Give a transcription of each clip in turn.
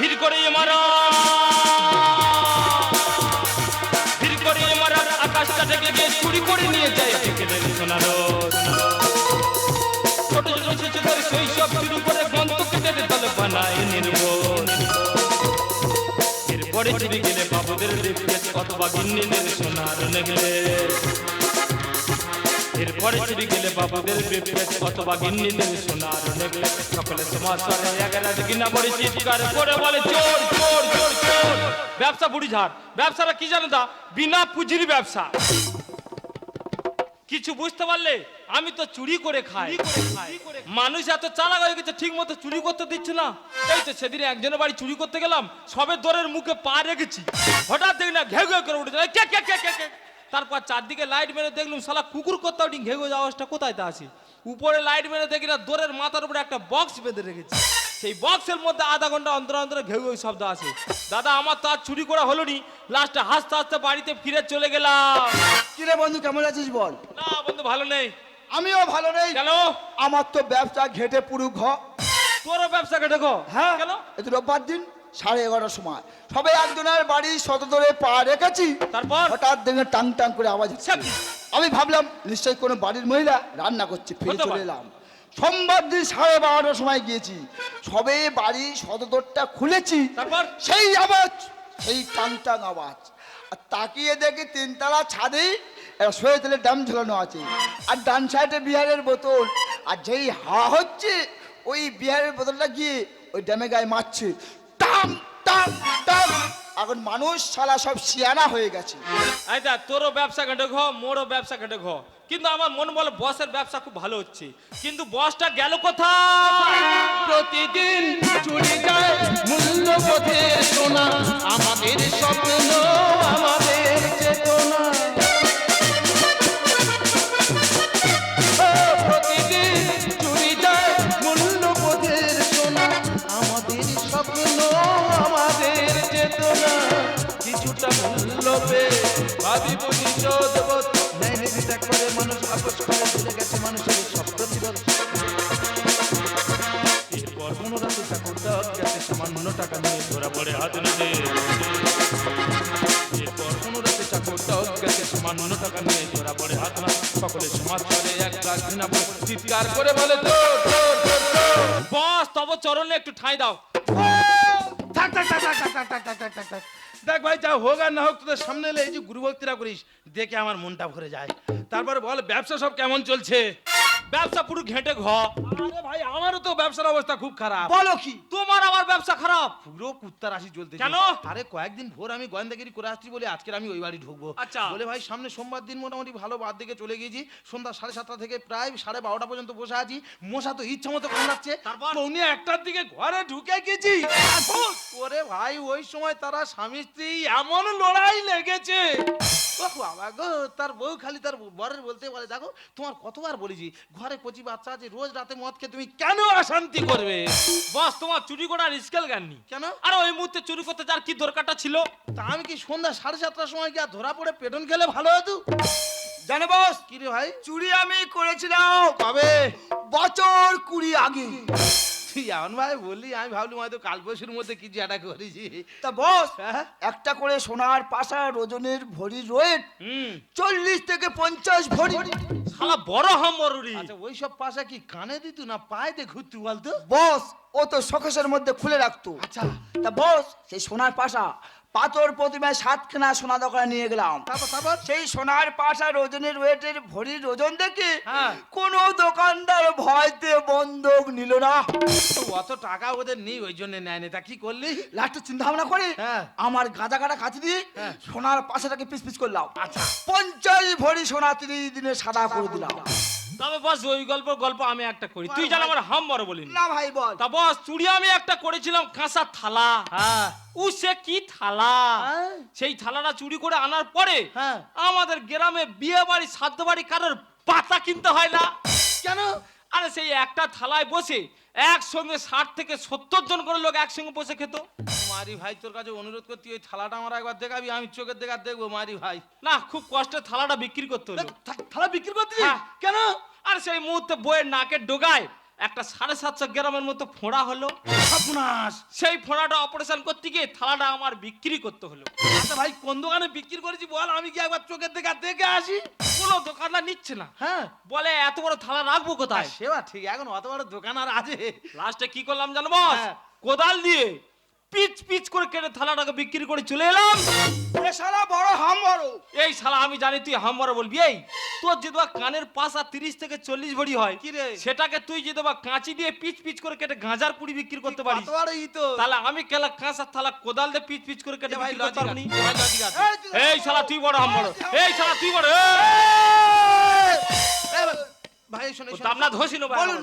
ভিড় করে মারা। ভিড় করে মারা, আকাশটা থেকে গিয়ে চুরি করে নিয়ে যায় বিকেলের সোনারো ছোট ছোট শিশুদের শৈশব শুরু করে গন্ত কেটে দলে বানায় নির্বোধ। এরপরে চুরি গেলে বাবুদের দেখতে অথবা গিন্নিদের সোনার নেগলে এরপরে চুরি গেলে বাবুদের বেপেস অথবা গিন্নিদের সোনার নেগলে সকলে সমাজ করে এগারা গিনা পড়ে চিৎকার করে বলে, চোর চোর চোর চোর! ব্যবসা বুড়ি ঝাড় ব্যবসাটা কি জানো তা বিনা পুঁজির ব্যবসা। কিছু বুঝতে পারলে? আমি তো চুরি করে খাই। মানুষ এত চালাক হয়ে গেছে, ঠিক মতো চুরি করতে দিচ্ছে না। এই তো সেদিন একজনের বাড়ি চুরি করতে গেলাম, সবে দরের মুখে পা রেখেছি। হঠাৎ দেখি না ঘে ঘেউ করে উঠেছে। কে কে কে কে কে? তারপর চারদিকে লাইট মেরে দেখলাম শালা কুকুর ওটি ঘেউ ঘেউ আওয়াজটা কোথায় তা আসি উপরে লাইট মেরে দেখি না দোরের মাথার উপরে একটা বক্স বেঁধে রেখেছি। সেই বক্সের মধ্যে আধা ঘণ্টা অন্তর অন্তরে ঘেউ ঘেউ শব্দ আসে দাদা আমার তো আর চুরি করা হলো নি। লাস্টে হাসতে হাসতে বাড়িতে ফিরে চলে গেলাম। কিরে বন্ধু কেমন আছিস বল? না বন্ধু ভালো নেই। আমিও ভালো নেই। কেন? আমার তো ব্যবসা ঘেটে পুরু ঘ। তোরও ব্যবসা কেটে ঘ? হ্যাঁ। কেন? রোববার দিন। সাড়ে এগারোটার সময়। সবে একজনের বাড়ি শত ধরে পা রেখেছি। তারপর? হঠাৎ দেখে টাং টাং করে আওয়াজ হচ্ছে। আমি ভাবলাম নিশ্চয়ই কোনো বাড়ির মহিলা রান্না করছে ফিরে চলে এলাম। সোমবার দিন সাড়ে বারোটার সময় গিয়েছি। সবে বাড়ি সদরটা খুলেছি। তারপর? সেই আওয়াজ সেই টাং টাং আওয়াজ। আর তাকিয়ে দেখি তিনতলা ছাদেই শোয়ে তেলে ডাম ঝোলানো আছে। আর ডান সাইডে বিহারের বোতল। আর যেই হাওয়া হচ্ছে ওই বিহারের বোতলটা গিয়ে ওই ড্যামে গায়ে মারছে। টাম টাম টাম। এখন মানুষ শালা সব সিয়ানা হয়ে গেছে। আচ্ছা তোরও ব্যবসা ঘটে ঘ মোরও ব্যবসা ঘটে ঘ কিন্তু আমার মন বলে বসের ব্যবসা খুব ভালো হচ্ছে। কিন্তু বসটা গেল কোথায়? প্রতিদিন চুরি যায় মূল্যবোধের সোনা। আমাদের স্বপ্ন আমাদের মূল্যবে ভাবি বুঝি চোদ্দ ন্যায় নীতিটা মানুষ চিৎকার করে বলে তো চরণে একটু ঠাঁই দাও থাক। হোক আর না হোক তোদের সামনে এলে এই যে গুরু ভক্তিরা করিস দেখে আমার মনটা ভরে যায়। তারপরে বল ব্যবসা সব কেমন চলছে? ব্যবসা পুরো ঘেঁটে ঘ। আরে ভাই আমারও তো ব্যবসার অবস্থা খুব খারাপ। বলো কি? তোমার আমার ব্যবসা খারাপ? পুরো কুত্তার আসি চলতে কেন? আরে কয়েকদিন ভোর আমি গোয়েন্দাগিরি করে আসছি বলে আজকে আমি ওই বাড়ি ঢুকবো। আচ্ছা। বলে ভাই সামনে সোমবার দিন মোটামুটি ভালো বাদ দিকে চলে গিয়েছি। সন্ধ্যা সাড়ে সাতটা থেকে প্রায় সাড়ে বারোটা পর্যন্ত বসে আছি। মশা তো ইচ্ছা মতো কামড়াচ্ছে তারপর? পৌনে একটার দিকে ঘরে ঢুকে গেছি। ওরে ভাই ওই সময় তারা স্বামী স্ত্রী এমন লড়াই লেগেছে। ও বাবা। গো তার বউ খালি তার বরের বলতে বলে দেখো তোমার কতবার বলেছি ঘরে কচি বাচ্চা আছে রোজ রাতে মদ খেয়ে তুমি কেন অশান্তি করবে? বস তোমার চুরি করার স্কেল জ্ঞান নেই কেন? আর ওই মুহূর্তে চুরি করতে যার কি দরকারটা ছিল? তা আমি কি সন্ধ্যা সাড়ে সাতটার সময় গিয়ে ধরা পড়ে পেটন খেলে ভালো হতো? জানে বস কি রে ভাই? চুরি আমি করেছিলাম। কবে? বছর কুড়ি আগে। এমন বললি আমি ভাবলাম হয়তো কাল পরশুর মধ্যে কিছু একটা করেছি। তা বস হ্যাঁ? একটা করে সোনার পাশা রোজনের ভরি রয়েট চল্লিশ থেকে পঞ্চাশ ভরি। শালা বড় হম মরুরি আচ্ছা ওই সব পাশা কি কানে দিত না পায়ে দিয়ে ঘুরতু বলতো? বস। ও তো সকেশের মধ্যে খুলে রাখতো। আচ্ছা। তা বস সেই সোনার পাশা পাথর প্রতিমায় সাতখানা সোনা দোকানে নিয়ে গেলাম। তারপর সেই সোনার পাশা ওজনের ওয়েটের ভরির ওজন দেখে কোন দোকানদার ভয়তে বন্ধক নিল না। অত টাকা ওদের নেই ওই জন্য নেয় নি। তা কি করলি? লাস্টে চিন্তা ভাবনা করে হ্যাঁ। আমার গাঁজা কাটা কাছে দিয়ে হ্যাঁ। সোনার পাশাটাকে পিস পিস করলাম। আচ্ছা। পঞ্চাশ ভরি সোনা তিরিশ দিনে সাদা করে দিলাম। তবে বস ওই গল্প গল্প আমি একটা করি। তুই জান আমার হাম বড় বলিনি না ভাই বল। তা বস চুড়ি আমি একটা করেছিলাম কাঁসা থালা। হ্যাঁ। ও সে কি থালা? হ্যাঁ। সেই থালাটা চুরি করে আনার পরে হ্যাঁ। আমাদের গ্রামে বিয়ে বাড়ি শ্রাদ্ধ বাড়ি কারোর পাতা কিনতে হয় না। কেন? আরে সেই একটা থালায় বসে একসঙ্গে ষাট থেকে সত্তর জন করে লোক একসঙ্গে বসে খেত। মারি ভাই তোর কাছে অনুরোধ করতে ওই থালাটা আমার একবার দেখাবি আমি চোখের দেখা দেখব মারি ভাই। না খুব কষ্টে থালাটা বিক্রি করতে হলো। থালা বিক্রি করতে হ্যাঁ। কেন? আর সেই মুহূর্তে বইয়ের নাকের ডোগায় একটা সাড়ে সাতশো গ্রামের মতো ফোঁড়া হলো। সর্বনাশ! সেই ফোঁড়াটা অপারেশন করতে গিয়ে থালাটা আমার বিক্রি করতে হলো। আচ্ছা ভাই কোন দোকানে বিক্রি করেছি বল? আমি কি একবার চোখের দিকে দেখে আসি? কোনো দোকানদার নিচ্ছে না। হ্যাঁ। বলে এত বড় থালা রাখব কোথায়? সেবা ঠিক। এখন অত বড় দোকান আর আছে। লাস্টে কি করলাম জানো বস? হ্যাঁ। কোদাল দিয়ে পিচ পিচ করে কেটে থালাটাকে বিক্রি করে চলে এলাম এ শালা বড় হাম বড় এই শালা আমি জানি তুই হাম্বার বলবি এই তোর যদি কানের পাশ তিরিশ থেকে চল্লিশ ভরি হয় কি রে? সেটাকে তুই যদি বা কাঁচি দিয়ে পিচ পিচ করে কেটে গাঁজার পুরি বিক্রি করতে পারিস তাহলে আমি কেলা কাঁচার থালা কোদাল দিয়ে পিচ পিচ করে কেটে ভাই বিক্রি করতে পারব ভাই এই শালা তুই বড় হাম্বার এই শালা তুই বড় ভাই, ভাই শোনো দামনা ধসি নেব বলুন।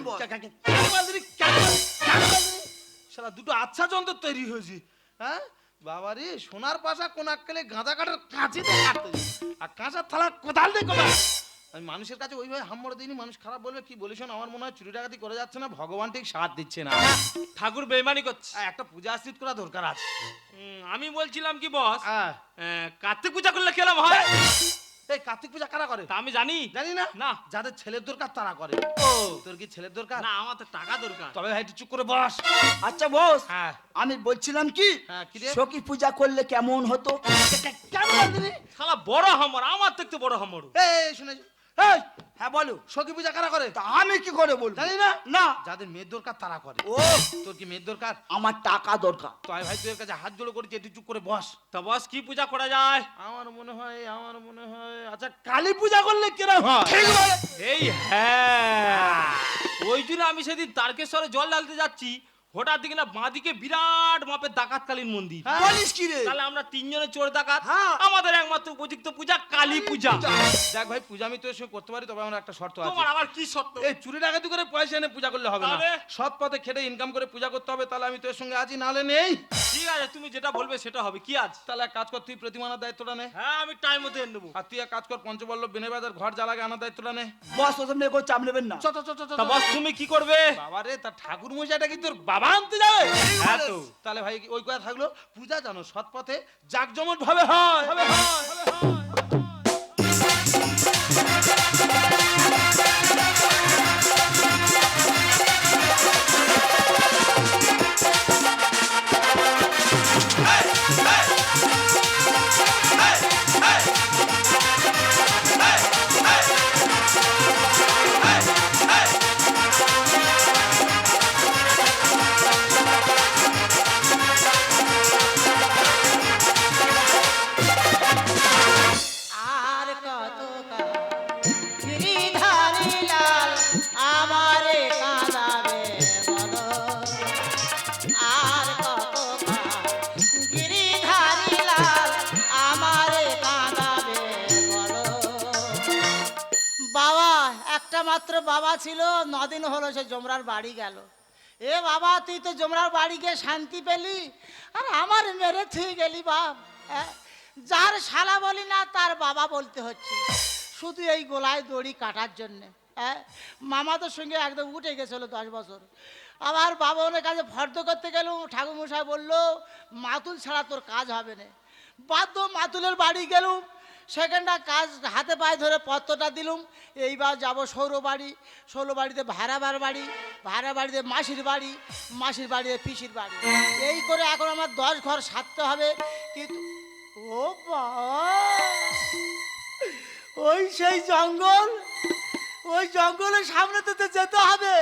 শালা দুটো আচ্ছা যন্ত্র তৈরি হয়েছে হ্যাঁ? বাবা রে সোনার পাশা কোন আক্কেলে গাঁদা কাটার কাঁচি কাটতে আর কাঁচার থালা কোদাল দিয়ে কোদাল। আমি মানুষের কাছে ওইভাবে হাম্মড়ে দিইনি মানুষ খারাপ বলবে কি বলিস আমার মনে হয় চুরি ডাকাতি করে যাচ্ছে না ভগবান ঠিক সাথ দিচ্ছে না। ঠাকুর বেইমানি করছে। একটা পূজা আশ্রিত করা দরকার আছে। আমি বলছিলাম কি বস? হ্যাঁ। কার্তিক পূজা করলে কেলাম হয়। এই কার্তিক পূজা কারা করে? তা আমি জানি। জানি না? না। যাদের ছেলের দরকার তারা করে। ও। তোর কি ছেলের দরকার? না আমার তো টাকা দরকার। তবে ভাই একটু চুপ করে বস। আচ্ছা বস হ্যাঁ। আমি বলছিলাম কি? হ্যাঁ, কি রে? সখী পূজা করলে কেমন হতো? কেমন শালা বড় হামর আমার থেকে বড় হামর। এই শুনে। এই হ্যাঁ বলো সখী পূজা কারা করে? তা আমি কি করে বলব? জানি না। না। যাদের মেয়ের দরকার তারা করে। ও! তোর কি মেয়ের দরকার? আমার টাকা দরকার। তো আমি ভাই তোর কাছে হাত জোড়ো করেছি একটু চুপ করে বস। তা বস কি পূজা করা যায়? আমার মনে হয় আমার মনে হয় আচ্ছা কালী পূজা করলে কিরম হয়? এই হ্যাঁ। ওই জন্য আমি সেদিন তারকেশ্বরে জল ঢালতে যাচ্ছি। হঠাৎ দিকে না বাঁদিকে বিরাট মাপের ডাকাতকালীন মন্দির। হ্যাঁ। বলিস কি রে? তাহলে আমরা তিনজনে চোর ডাকাত। হ্যাঁ। আমাদের একমাত্র উপযুক্ত পূজা কালী পূজা। দেখ ভাই পূজা আমি তোর সঙ্গে করতে পারি তবে আমার একটা শর্ত আছে। তোমার আবার কি সত্য এই চুরি ডাকাতি করে পয়সা এনে পূজা করলে হবে না? সৎ পথে খেটে ইনকাম করে পূজা করতে হবে তাহলে আমি তোর সঙ্গে আছি নালে নেই। ঠিক আছে তুমি যেটা বলবে সেটা হবে। কি আজ? তাহলে এক কাজ কর তুই প্রতিমানার দায়িত্বটা নে। হ্যাঁ আমি টাইম মতো এনে দেবো। আর তুই এক কাজ কর পঞ্চবল্লভ বিনয়বাজার ঘর জ্বালাগে আনার দায়িত্বটা নে। বস ওসব নিয়ে কোনো চাপ নেবেন না। চ চ চ চ, চ বস তুমি কি করবে? বাবা রে তার ঠাকুর মশাইটা কি তোর বাবা আনতে যাবে হ্যাঁ তো। তাহলে ভাই ওই কথা থাকল পূজা জানো সৎ পথে জাকজমট ভাবে হয় হয়, হবে হয়। মাত্র বাবা ছিল, নদিন হলো, সে জমরার বাড়ি গেল। এ বাবা, তুই তো জমরার বাড়ি গিয়ে শান্তি পেলি? আর আমার মেরে থুই গেলি বাপ হ্যাঁ? যার শালা বলি না, তার বাবা বলতে হচ্ছে। শুধু এই গোলায় দড়ি কাটার জন্যে হ্যাঁ? মামাদের সঙ্গে একদম উঠে গেছিল দশ বছর। আবার বাবা ওনার কাছে ফর্দ করতে গেলাম ঠাকুরমশাই বলল, মাতুল ছাড়া তোর কাজ হবে না। বাধ্য মাতুলের বাড়ি গেলুম সেখানটা কাজ হাতে পায়ে ধরে পত্রটা দিলুম। এইবার যাব সৌর বাড়ি সৌর বাড়িতে ভাড়াবার বাড়ি ভাড়া বাড়িতে মাসির বাড়ি, মাসির বাড়িতে পিসির বাড়ি। এই করে এখন আমার দশ ঘর সারতে হবে। কিন্তু ও ওই সেই জঙ্গল, ওই জঙ্গলের সামনে তো যেতে হবে।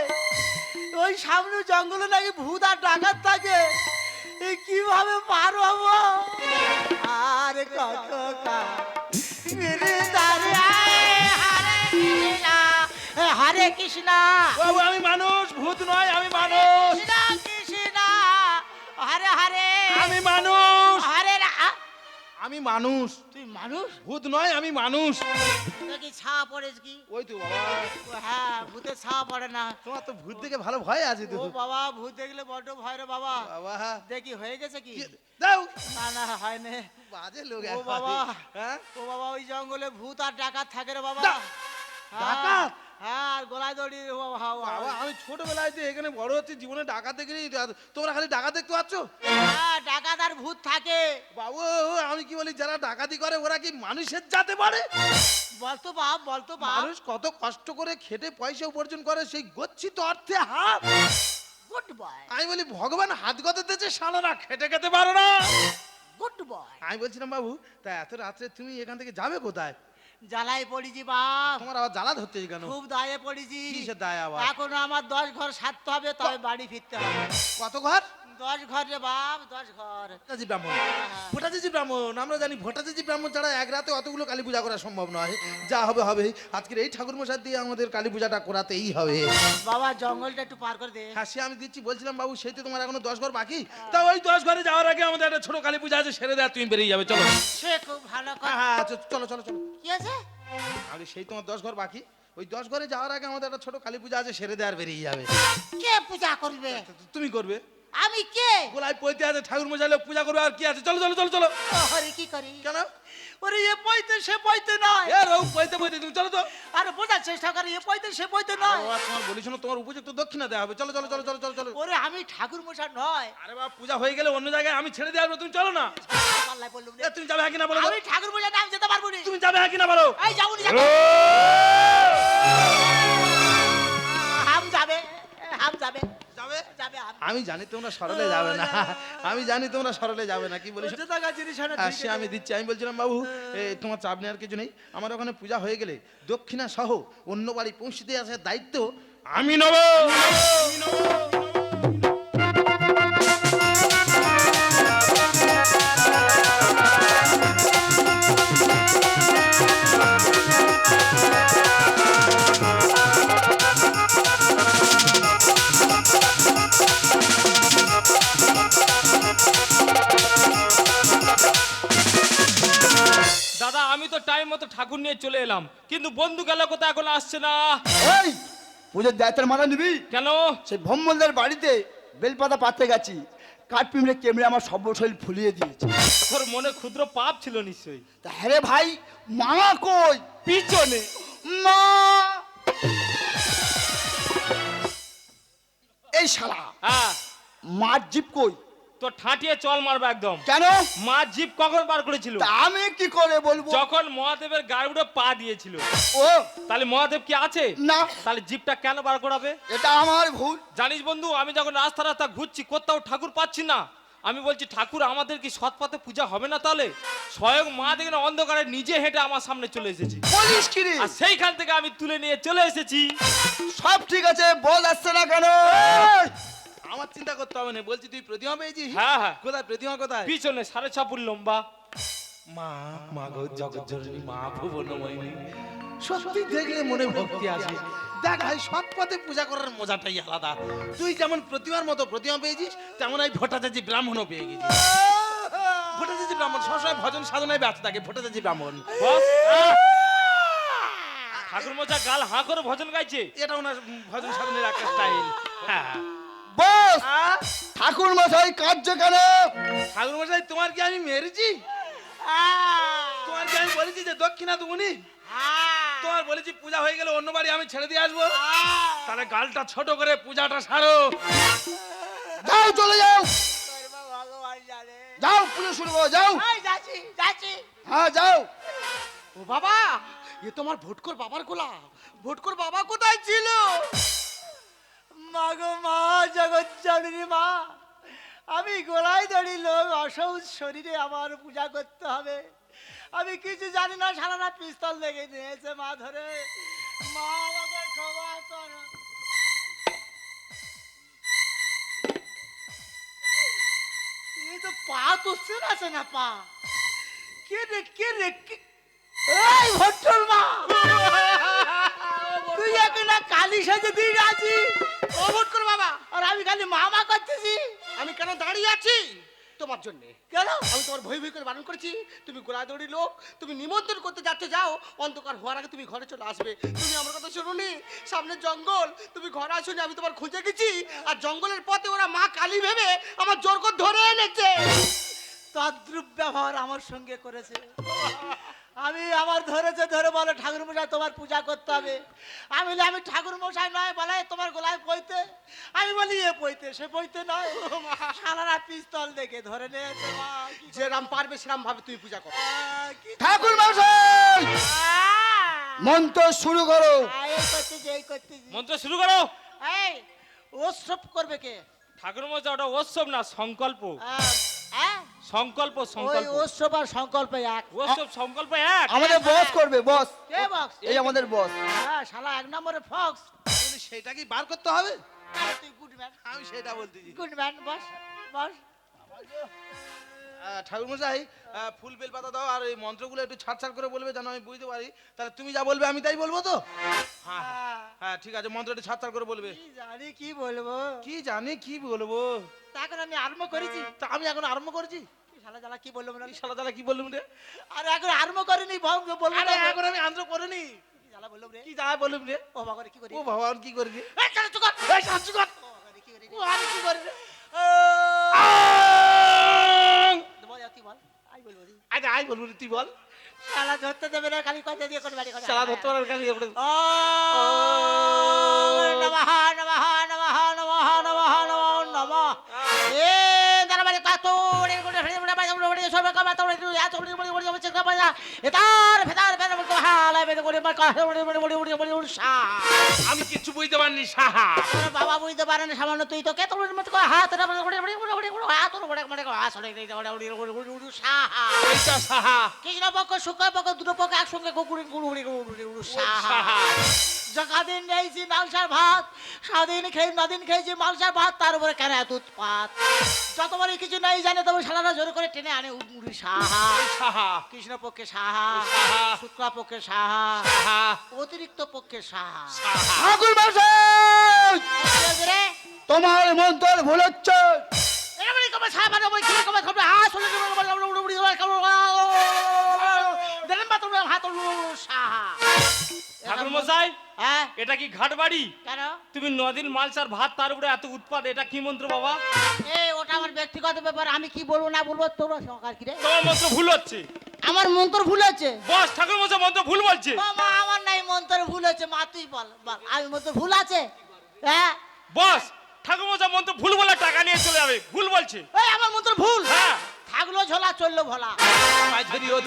ওই সামনে জঙ্গলে নাকি ভূত আর ডাকাত থাকে। কীভাবে পার হব? আর কত হরে কৃষ্ণ বাবু আমি মানুষ ভূত নয় আমি মানুষ। কৃষ্ণ হরে হরে। আমি মানুষ। হরে আমি মানুষ। মানুষ? ভূত নয় আমি মানুষ। নাকি ছা পড়েছ কি? ওই তো বাবা। ও হ্যাঁ ভূতে ছা পড়ে না। তোমার তো ভূত দেখে ভালো ভয় আছে তো। ও বাবা ভূত দেখলে বড্ড ভয় রে বাবা। বাবা। দেখি হয়ে গেছে কি? দাও। না না হয় না বাজে লোক ও বাবা। হ্যাঁ? ও বাবা ওই জঙ্গলে ভূত আর ডাকাত থাকে রে বাবা। ডাকাত? হ্যাঁ আর গলায় দড়ি হ্যাঁ। আমি ছোটবেলায় যে এখানে বড় হচ্ছে জীবনে ডাকাত দেখিনি। তোমরা খালি ডাকাত দেখতে পাচ্ছ? হ্যাঁ ডাকাত আর ভূত থাকে। বাবু আমি কি বলি যারা ডাকাতি করে ওরা কি মানুষের জাতে পারে বলতো বাপ বলতো বাপ। মানুষ কত কষ্ট করে খেটে পয়সা উপার্জন করে সেই গচ্ছিত অর্থে হাত। গুড বয় আমি বলি ভগবান হাত গত দিয়েছে সালারা খেটে খেতে পারো না। গুড বয় আমি বলছিলাম বাবু তা এত রাত্রে তুমি এখান থেকে যাবে কোথায়? জ্বালায় পড়েছি বাপ। তোমার আবার জ্বালা ধরতে কেন? খুব দায়ে পড়েছি। কিসের দায় আবার? এখন আমার দশ ঘর সারতে হবে তবে বাড়ি ফিরতে হবে। কত ঘর? দশ ঘর রে বাপ দশ ঘর। ভোটাজি ব্রাহ্মণ। ভোটাজি ব্রাহ্মণ আমরা জানি ভোটাজি ব্রাহ্মণ ছাড়া এক রাতে অতগুলো কালী পূজা করা সম্ভব নয়। যা হবে হবে। আজকের এই ঠাকুর মশাই দিয়ে আমাদের কালী পূজাটা করাতেই হবে। বাবা জঙ্গলটা একটু পার করে দে। হ্যাঁ সে আমি দিচ্ছি বলছিলাম বাবু সেই তো তোমার এখনও দশ ঘর বাকি। তা ওই দশ ঘরে যাওয়ার আগে আমাদের একটা ছোট কালী পূজা আছে সেরে দেয় তুমি বেরিয়ে যাবে চলো। সে খুব ভালো হ্যাঁ কথা হ্যাঁ চলো চলো চলো। কি আছে? আগে সেই তোমার দশ ঘর বাকি। ওই দশ ঘরে যাওয়ার আগে আমাদের একটা ছোট কালী পূজা আছে সেরে দেওয়ার বেরিয়ে যাবে। কে পূজা করবে? তুমি করবে। আমি কে? গোলায় পৈতে আছে ঠাকুর মশাই লোক পূজা করবে আর কি আছে? চলো চলো চলো চলো। আরে কি করি? কেন? ওরে এ পইতে সে পইতে নয়। এ রৌ পৈতে পৈতে তুমি চলো তো। আরে বোঝার চেষ্টা করি এ পইতে সে পইতে নয়। বাবা, তোমার বলি শোনো তোমার উপযুক্ত দক্ষিণা দেওয়া হবে। চলো চলো চলো চলো চলো চলো। ওরে আমি ঠাকুর মশাই নয়। আরে বাবা পূজা হয়ে গেলে অন্য জায়গায় আমি ছেড়ে দেওয়া তুমি চলো না। পাল্লায় বললুম রে। তুমি যাবে কিনা বলো? আমি ঠাকুর মশাই নাম যেতে পারব না। তুমি যাবে কিনা বলো? এই যাব না যাব হাম যাবে হাম যাবে। যাবে? যাবে আমি জানি তোমরা সরলে যাবে না। আমি জানি তোমরা সরলে যাবে না কি বলিস? ঠিক সে আমি দিচ্ছি। আমি বলছিলাম বাবু তোমার চাপ নেওয়ার কিছু নেই। আমার ওখানে পূজা হয়ে গেলে দক্ষিণা সহ অন্য বাড়ি পৌঁছে দিয়ে আসার দায়িত্ব আমি নব। আমি নেব। টাইম মতো ঠাকুর নিয়ে চলে এলাম। কিন্তু বন্ধু গেল কোথায়? এখন আসছে না। এই পুজোর দায়িত্বের মাথা নিবি? কেন? সেই ভম্মলদের বাড়িতে বেলপাতা পাতে গেছি। কাঠ পিমড়ে কেমড়ে আমার সব শরীর ফুলিয়ে দিয়েছে। তোর মনে ক্ষুদ্র পাপ ছিল নিশ্চয়ই। তা হ্যাঁ ভাই মা কই? পিছনে। মা! এই শালা হ্যাঁ। মার জিপ কই? তো ঠাটিয়ে চল মারবে একদম। কেন? মা জিপ কখন বার করেছিল? আমি কি করে বলব? যখন মহাদেবের উঠে পা দিয়েছিল। ও। তাহলে মহাদেব কি আছে? না। তাহলে জিপটা কেন বার করাবে? এটা আমার ভুল। জানিস বন্ধু আমি যখন রাস্তা রাস্তা ঘুরছি কোথাও ঠাকুর পাচ্ছি না। আমি বলছি ঠাকুর আমাদের কি সৎ পথে পূজা হবে না তাহলে? স্বয়ং মা দেখে অন্ধকারে নিজে হেঁটে আমার সামনে চলে এসেছি। আর সেইখান থেকে আমি তুলে নিয়ে চলে এসেছি। সব ঠিক আছে বল আসছে না কেন? আমার চিন্তা করতে হবে না বলছি তুই প্রতিমা পেয়েছিস? হ্যাঁ হ্যাঁ। কোথায় প্রতিমা কোথায়? পিছনে সাড়ে ছ ফুট লম্বা। মা মা গো জগৎ জননী মা ভুবনময়ী সত্যি দেখলে মনে ভক্তি আসে। দেখ ভাই সৎ পথে পূজা করার মজাটাই আলাদা। তুই যেমন প্রতিমার মতো প্রতিমা পেয়েছিস তেমন এই ভট্টাচার্য ব্রাহ্মণও পেয়ে গেছিস। ভট্টাচার্য ব্রাহ্মণ সবসময় ভজন সাধনায় ব্যস্ত থাকে ভট্টাচার্য ব্রাহ্মণ। বস। ঠাকুর মশা গাল হাঁ করে ভজন গাইছে। এটা ওনার ভজন সাধনের একটা স্টাইল হ্যাঁ। বস! ঠাকুর মশাই কাঁদছে কেন? ঠাকুর মশাই তোমার কি আমি মেরেছি? তোমার কি আমি বলেছি যে দক্ষিণা তুমি তোমার বলেছি পূজা হয়ে গেলে অন্য বাড়ি আমি ছেড়ে দিয়ে আসব। তাহলে গালটা ছোট করে পূজাটা সারো। যাও চলে যাও। যাও পুজো শুরু করো যাও। যাচ্ছি যাচ্ছি। হ্যাঁ যাও। ও বাবা এ তোমার ভোটকর বাবার গোলা ভোটকর বাবা কোথায় ছিল? মা গো মা, জগৎ মা। আমি গোলায় দড়ি লোক অসহজ শরীরে আমার পূজা করতে হবে। আমি কিছু জানি না সারা পিস্তল দেখে নিয়েছে মা ধরে। মা, আমাকে ক্ষমা তো পা তো আছে না পা। কে রে কে রে এই ভট্টর মা! তুই একটা কালি সেজে দিয়ে আছি বাবা, আর আমি খালি মামা করতেছি। আমি কেন দাঁড়িয়ে আছি? তোমার জন্য। কেন? আমি তোমার ভয় ভয় করে বারণ করেছি। তুমি গোড়াদড়ি লোক, তুমি নিমন্ত্রণ করতে যাচ্ছে, যাও। অন্ধকার হওয়ার আগে তুমি ঘরে চলে আসবে। তুমি আমার কথা শুনুনি? সামনে জঙ্গল, তুমি ঘরে আসুনি, আমি তোমার খুঁজে গেছি। আর জঙ্গলের পথে ওরা মা কালী ভেবে আমার জোর করে ধরে এনেছে। তদ্রুপ ব্যবহার আমার সঙ্গে করেছে। আমি আমার ধরেছে ধরে বলে ঠাকুর মশাই তোমার পূজা করতে হবে। আমি বলি আমি ঠাকুর মশাই নয় বলে তোমার গোলায় পইতে আমি বলি এ পইতে সে পইতে নয়। সারারা পিস্তল দেখে ধরে নিয়েছে মা কি রাম পারবে সেরাম ভাবে তুমি পূজা করো। ঠাকুর মশাই! মন্ত্র শুরু করো। মন্ত্র শুরু করো। এই ওসব করবে কে? ঠাকুর মশাই ওটা উৎসব না সংকল্প। হ্যাঁ? সংকল্প ওই সংকল্প। ওসব আর সংকল্প এক। উৎসব সংকল্প এক। আমাদের বস করবে বস কে বক্স এই আমাদের বস হ্যাঁ শালা এক নম্বরে ফক্স সেটা কি বার করতে হবে? তুই গুড ম্যান আমি সেটা বলতেছি গুড ম্যান বস বস ঠাকুর মশাই ফুল বেল পাতা দাও আর এই মন্ত্রগুলো একটু ছাড় ছাড় করে বলবে যেন আমি বুঝতে পারি। তাহলে তুমি যা বলবে আমি তাই বলব তো? হ্যাঁ হ্যাঁ, হ্যাঁ ঠিক আছে মন্ত্রটা ছাড় ছাড় করে বলবে। কি জানি কি বলব? কি জানি কি বলব? তা এখন আমি আরম্ভ করেছি। তা আমি এখন আরম্ভ করেছি? শালা জ্বালা কি বলব না শালা তাহলে কি বললাম রে আর এখন আরম্ভ করিনি বলব বলব আরে এখন আমি আনন্দ করিনি। কি জ্বালা বললাম রে? কি যা বললাম রে ও বাবা কি করি? ও ভগবান কি করবি এই চল চুপ এই শালা চুপ ও বাবা কি করি ও আমি কি করি রে বল তুই বল? আই বলব রে। আচ্ছা আই বলব রে, তুই বল। শালা ধরতে দেবে না খালি কথা দিয়ে করে বাড়ি কথা শালা ধরতে কাছে এবারে ও নমঃ নমঃ কাছে আমি কিচ্ছু বুঝতে পারিনি সাহা বাবা বুঝতে পারে না সামান্য তুই তো কে তোর মত কয় হাত রে গুড়ে গুড়ে গুড়ে গুড়ে গুড়ে হাত তোর গুড়ে গুড়ে হাত সরে দে গুড়ে গুড়ে গুড়ে গুড়ে উড়সা ওইটা সাহা কৃষ্ণ পক্ষ শুক্র পক্ষ দুটো পক্ষ একসঙ্গে উড়সা সাহা যকাদিন খেয়েছি মালসার ভাত সারাদিন খেয়ে নদিন খেয়েছি মালসার ভাত তার উপরে কেন এত উৎপাত যতবারই কিছু নাই জানে তবে সালারা জোর করে টেনে আনে উড়ি সাহা সাহা কৃষ্ণ পক্ষে সাহা। শুক্লা পক্ষে সাহা অতিরিক্ত পক্ষে সাহা ঠাকুর কি? তোমার মন্ত্র ভুল হচ্ছে এরকমই কবে সাহা মানে ওই কীরকম কবে খবর হাত চলে যাবে বলে উড়ি উড়ি উড়ি দেখেন বা তোমরা হাত উড়ি উড়ি সাহা ঠাকুর মশাই হ্যাঁ? এটা কি ঘাট বাড়ি কেন? তুমি নদিন মালসার ভাত তার উপরে এত উৎপাদ এটা কি মন্ত্র বাবা? ওটা আমার ব্যক্তিগত ব্যাপার আমি কি বলব না বলব তোমরা সরকার কি রে? তোমার মন্ত্র ভুল হচ্ছে। আমার মন্ত্র ভুল আছে বস ঠাকুর মশাই মন্ত্র ভুল বলছে। মা আমার নাই মন্ত্র ভুল আছে মা তুই বল বল আমি মন্ত্র ভুল আছে? হ্যাঁ? বস ঠাকুর মশাই মন্ত্র ভুল বলে টাকা নিয়ে চলে যাবে ভুল বলছে। এই আমার মন্ত্র ভুল? হ্যাঁ। থাকল ঝোলা চলল ভোলা।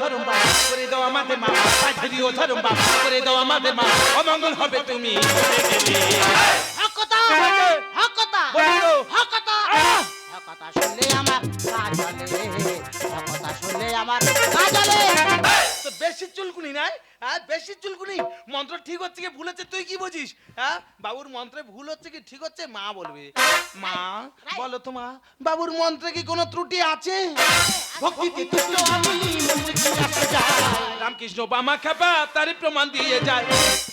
ধরুম বাবা করে দাও আমাদের মা। ধরিও ধরুম বাবা করে দাও আমাদের মা। অমঙ্গল হবে তুমি। হকতা হকতা। হকতা। হকতা শুনলে আমার কাজলে হকতা শুনলে আমার কাজলে তো বেশি চুলকুনি নাই? হ্যাঁ বেশি চুলকুনি। মন্ত্র ঠিক হচ্ছে কি ভুল হচ্ছে? তুই কি বুঝিস? হ্যাঁ বাবুর মন্ত্রে ভুল হচ্ছে কি ঠিক হচ্ছে? মা বলবে মা বলো তো মা বাবুর মন্ত্রে কি কোনো ত্রুটি আছে? রামকৃষ্ণ বামা খাপা তারই প্রমাণ দিয়ে যায়।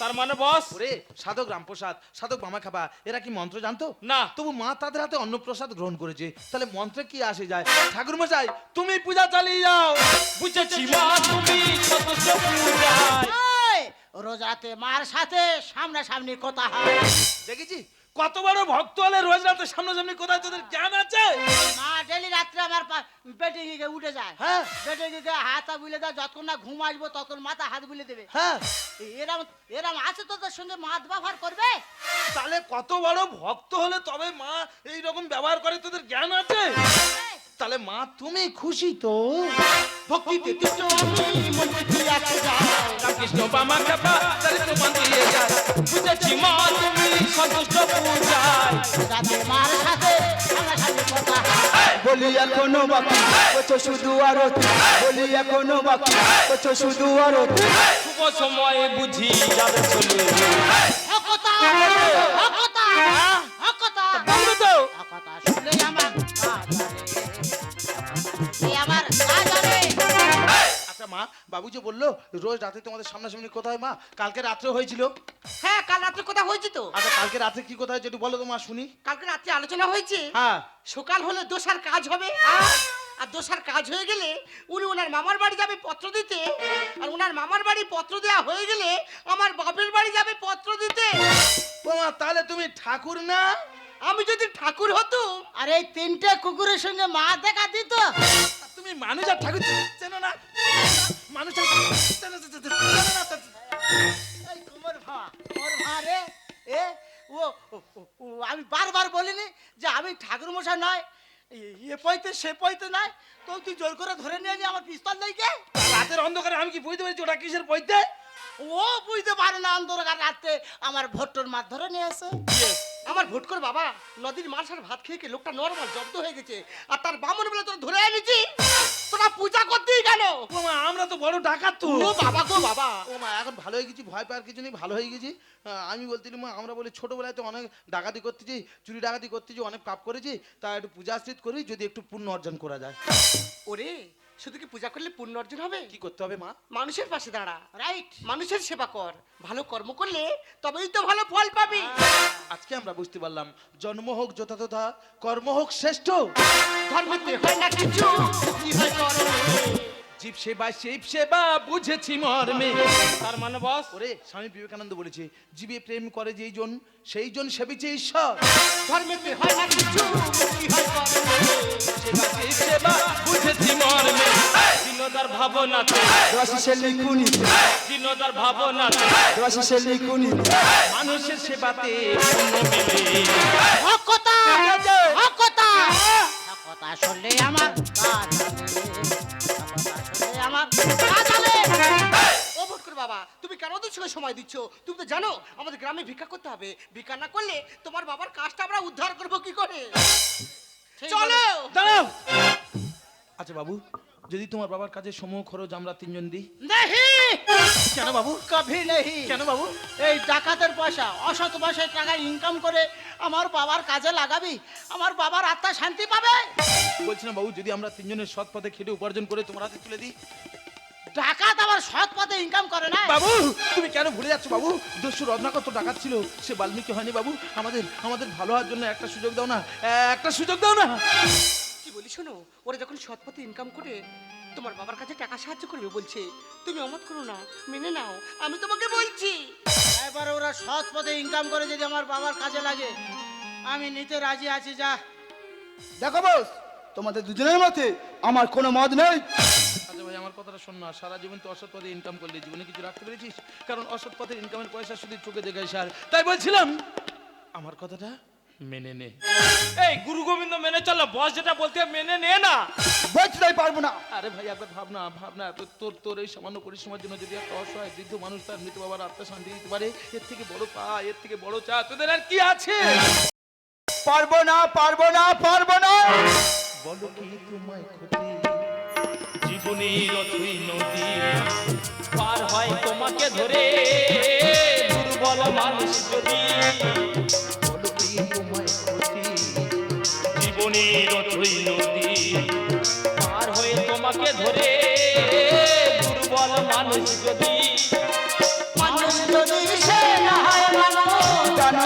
তার মানে বস ওরে সাধক রামপ্রসাদ সাধক বামা খাপা এরা কি মন্ত্র জানতো? না। তবু মা তাদের হাতে অন্নপ্রসাদ গ্রহণ করেছে। তাহলে মন্ত্রে কি আসে যায়? ঠাকুর মশাই তুমি পূজা চালিয়ে যাও। বুঝেছি মা তুমি সদস্য পূজায় এই, রোজ রাতে মার সাথে সামনাসামনি কথা হয়। দেখেছি? কত বড় ভক্ত হলে রোজ রাতে সামনাসামনি কোথায় তোদের জ্ঞান আছে? মা ডেলি রাত্রে আমার পেটে গিয়ে উঠে যায়। হ্যাঁ। পেটে গিয়ে হাত বুলে দেয় যতক্ষণ না ঘুম আসব ততক্ষণ মাথা হাত বুলে দেবে। হ্যাঁ। এরম এরম আছে তোদের সঙ্গে মাত ব্যবহার করবে? তাহলে কত বড় ভক্ত হলে তবে মা এই রকম ব্যবহার করে তোদের জ্ঞান আছে? তাহলে মা তুমি খুশি তো? ভক্তিতে দিয়ে বুঝেছি মা তুমি সদস্য পূজায়। রাতে মার সাথে সামনাসামনি কথা হয়। বলি এখনও বাকি করছ শুধু আরতি। বলি এখনও বাকি করছ শুধু আরতি। শুভ সময়ে বুঝি যাবে চলে। হকতা হকতা হকতা বলবে তো আমার মা বাবু যে বলল রোজ রাতে তোমাদের সামনাসামনি কোথায় মা? কালকে রাত্রে হয়েছিল। হ্যাঁ কাল রাত্রে কথা হয়েছে তো? আচ্ছা কালকে রাতে কি কোথায়? যেটু বলো তো মা শুনি। কালকে রাত্রে আলোচনা হয়েছে। হ্যাঁ। সকাল হলে দোষার কাজ হবে। আর দোষার কাজ হয়ে গেলে উনি ওনার মামার বাড়ি যাবে পত্র দিতে। আর ওনার মামার বাড়ি পত্র দেওয়া হয়ে গেলে আমার বাপের বাড়ি যাবে পত্র দিতে। তোমা তাহলে তুমি ঠাকুর না? আমি যদি ঠাকুর হতুম আর এই তিনটে কুকুরের সঙ্গে মা দেখা দিত। তুমি মানুষ আর ঠাকুর চেনো না মানুষ চেনো না ভা কুমোর ভা রে এ ও আমি বারবার বলিনি যে আমি ঠাকুর মশাই নয়। এ- পইতে সে পইতে নয়। তো তুই জোর করে ধরে নিয়ে যে আমার পিস্তল নেই কে রাতের অন্ধকারে আমি কি বুঝতে পেরেছি ওটা কিসের পৈতে? ও বুঝতে পারে না অন্ধকার রাতে আমার ভোট্টোর মাছ ধরে নিয়ে এসে। আমার ভোট করে বাবা। নদীর মাছের ভাত খেয়ে খেয়ে লোকটা নর্মাল জব্দ হয়ে গেছে। আর তার বামন বলে তোরা ধরে এনেছি। তোরা পূজা করতেই কেন? ও মা আমরা তো বড় ডাকাত তো। ও বাবা গো বাবা। ও মা এখন ভালো হয়ে গেছি ভয় পাওয়ার কিছু নেই ভালো হয়ে গেছি। আমি বলছিলাম মা আমরা বলি ছোটবেলায় তো অনেক ডাকাতি করতেছি চুরি ডাকাতি করতেছি অনেক পাপ করেছি তা একটু পূজা আশ্রিত করি যদি একটু পুণ্য অর্জন করা যায়। ওরে শুধু কি পূজা করলে পুণ্য অর্জন হবে? কি করতে হবে মা? মানুষের পাশে দাঁড়া রাইট মানুষের সেবা কর ভালো কর্ম করলে তবেই তো ভালো ফল পাবি। আজকে আমরা বুঝতে পারলাম জন্ম হোক যথাযথা কর্ম হোক শ্রেষ্ঠ। ধর্মতে হয় না কিছু কি হয় করো? জীব সেবা শিব সেবা বুঝেছি মর্মে। তার মানে বস? ওরে স্বামী বিবেকানন্দ বলেছে জীবে প্রেম করে যেই জন সেই জন সেবিছে ঈশ্বর। ধর্মেতে হয় না কিছু কি হয় করো? সেবা শিব সেবা বুঝেছি মর্মে। দিনদার ভাবনাতে। দেবাশিসের লিখুনি দিনদার ভাবনাতে। দেবাশিসের লিখুনি মানুষের সেবাতে পুণ্য মেলে। হকতা! হকতা! হকতা শুনলে আমার শুনলে আমার ও বাবা তুমি কেন ওদের সঙ্গে সময় দিচ্ছ? তুমি তো জানো আমাদের গ্রামে ভিক্ষা করতে হবে। ভিক্ষা না করলে তোমার বাবার কাজটা আমরা উদ্ধার করব কি করে? চলো! দাঁড়াও! আচ্ছা বাবু যদি তোমার বাবার কাছে সমূহ খরচ আমরা তিনজন দিই? নেহি! কেন বাবু? কভি নেহি! কেন বাবু? এই ডাকাতের পয়সা অসৎ পয়সায় টাকা ইনকাম করে আমার বাবার কাজে লাগাবি আমার বাবার আত্মা শান্তি পাবে? বলছিলাম বাবু যদি আমরা তিনজনের সৎ পথে খেটে উপার্জন করে তোমার হাতে তুলে দিই? ডাকাত আবার সৎ পথে ইনকাম করে না? বাবু তুমি কেন ভুলে যাচ্ছ বাবু? দস্যু রত্নাকর তো ডাকাত ছিল সে বাল্মীকি হয়নি বাবু। আমাদের আমাদের ভালো হওয়ার জন্য একটা সুযোগ দাও না একটা সুযোগ দাও না। কি বলি শোনো ওরা যখন সৎপথে ইনকাম করে তোমার বাবার কাছে টাকা সাহায্য করবে বলছে। তুমি অমত করো না মেনে নাও আমি তোমাকে বলছি। এবার ওরা সৎ পথে ইনকাম করে যদি আমার বাবার কাজে লাগে। আমি নিতে রাজি আছি যা। দেখো বস তোমাদের দুজনের মধ্যে আমার কোনো মত নেই। আচ্ছা ভাই আমার কথাটা শোন না সারা জীবন তো অসৎ পথে ইনকাম করলে জীবনে কিছু রাখতে পেরেছিস? কারণ অসৎ পথের ইনকামের পয়সা শুধু চোখে দেখে স্যার তাই বলছিলাম আমার কথাটা মেনে নে। এই গুরু গোবিন্দ মেনে চলো বস যেটা বলতে মেনে নে না। বলছি তাই পারব না। আরে ভাই একবার ভাবনা ভাবনা তোর তোর তোর এই সামান্য পরিশ্রমের জন্য যদি একটা অসহায় বৃদ্ধ মানুষ তার মৃত বাবার আত্মা শান্তি দিতে পারে এর থেকে বড় পা এর থেকে বড় চা তোদের আর কি আছে? পারব না পারব না পারব না। বলো কি তোমায় ক্ষতি জীবনের অথই নদী পার হয় তোমাকে ধরে। দুর্বল মানুষ যদি বলো কি তোমায় ক্ষতি জীবনের অথই নদী পার হয়ে তোমাকে ধরে। দুর্বল মানুষ যদি মানুষ যদি সে না হয় মানুষ জানো